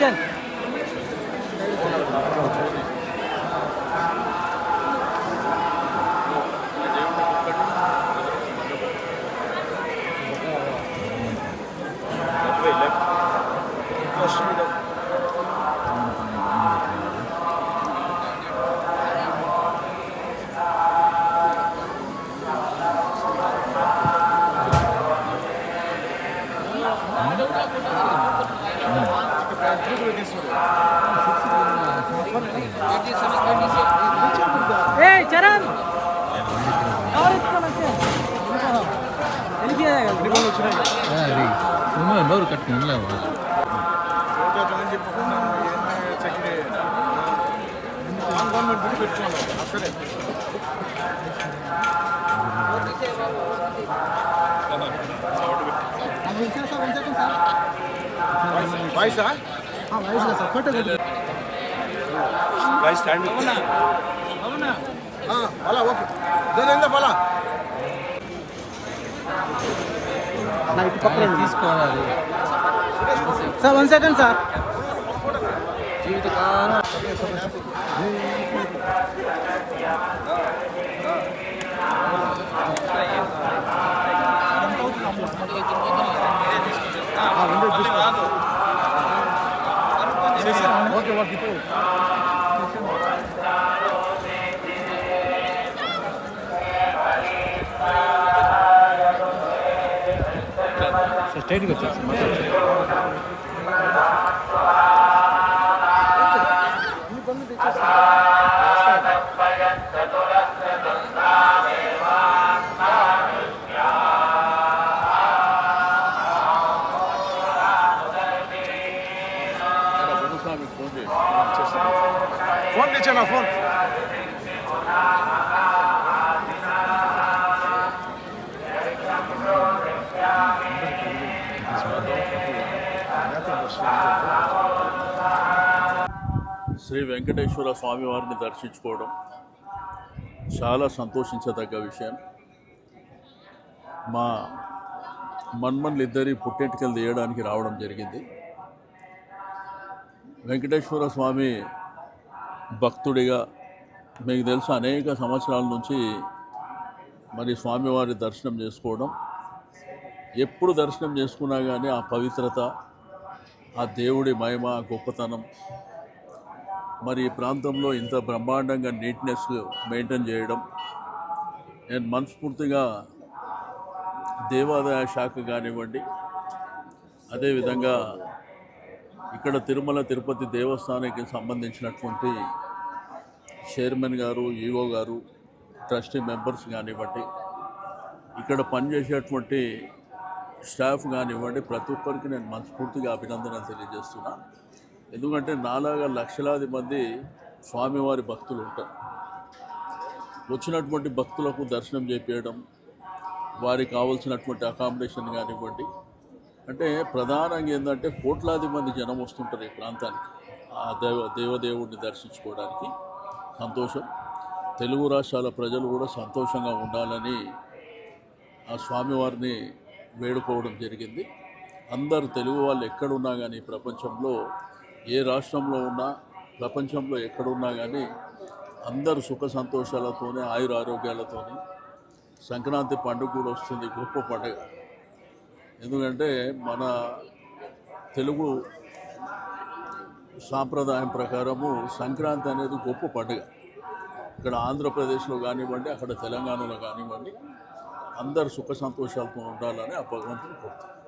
বলছেন Mm. ఏ చరణ్ ఎవరు ఎత్తుకోవాలి అది సుమ్మ నోరు కట్టుకుని వాయిసా? వాయిస్ స్టాండ్ అలా ఓకే. దాని ఎంత పలా. తీసుకోవాలి. Sir one second sir. జీవితకాలం. ఓకే ఓకే ఇప్పుడు స్ట్రైట్గా వచ్చేసి ఫోన్ తెచ్చానా ఫోన్ శ్రీ వెంకటేశ్వర స్వామివారిని దర్శించుకోవడం చాలా సంతోషించదగ్గ విషయం. మా మన్మన్లు ఇద్దరి పుట్టెంటికలు తీయడానికి రావడం జరిగింది. వెంకటేశ్వర స్వామి భక్తుడిగా మీకు తెలుసు అనేక సంవత్సరాల నుంచి మరి స్వామివారి దర్శనం చేసుకోవడం. ఎప్పుడు దర్శనం చేసుకున్నా కానీ ఆ పవిత్రత ఆ దేవుడి మహిమ ఆ గొప్పతనం మరి ఈ ప్రాంతంలో ఇంత బ్రహ్మాండంగా నీట్నెస్ మెయింటైన్ చేయడం. నేను మనస్ఫూర్తిగా దేవాదాయ శాఖ కానివ్వండి అదేవిధంగా ఇక్కడ తిరుమల తిరుపతి దేవస్థానానికి సంబంధించినటువంటి చైర్మన్ గారు ఈఓ గారు ట్రస్టీ మెంబర్స్ కానివ్వండి ఇక్కడ పనిచేసేటువంటి స్టాఫ్ కానివ్వండి ప్రతి ఒక్కరికి నేను మనస్ఫూర్తిగా అభినందన తెలియజేస్తున్నా. ఎందుకంటే నాలాగా లక్షలాది మంది స్వామివారి భక్తులు ఉంటారు. వచ్చినటువంటి భక్తులకు దర్శనం చేపించడం వారికి కావాల్సినటువంటి అకామిడేషన్ కానివ్వండి అంటే ప్రధానంగా ఏంటంటే కోట్లాది మంది జనం వస్తుంటారు ఈ ప్రాంతానికి. ఆ దేవ దేవదేవుడిని దర్శించుకోవడానికి సంతోషం. తెలుగు రాష్ట్రాల ప్రజలు కూడా సంతోషంగా ఉండాలని ఆ స్వామివారిని వేడుకోవడం జరిగింది. అందరు తెలుగు వాళ్ళు ఎక్కడున్నా కానీ ప్రపంచంలో ఏ రాష్ట్రంలో ఉన్నా ప్రపంచంలో ఎక్కడున్నా కానీ అందరూ సుఖ సంతోషాలతోనే ఆయుర ఆరోగ్యాలతోనే సంక్రాంతి పండుగ కూడా వస్తుంది గొప్ప పండుగ. ఎందుకంటే మన తెలుగు సాంప్రదాయం ప్రకారము సంక్రాంతి అనేది గొప్ప పండుగ. ఇక్కడ ఆంధ్రప్రదేశ్లో కానివ్వండి అక్కడ తెలంగాణలో కానివ్వండి అందరు సుఖ సంతోషాలతో ఉండాలని ఆ భగవంతుని కోరుతాను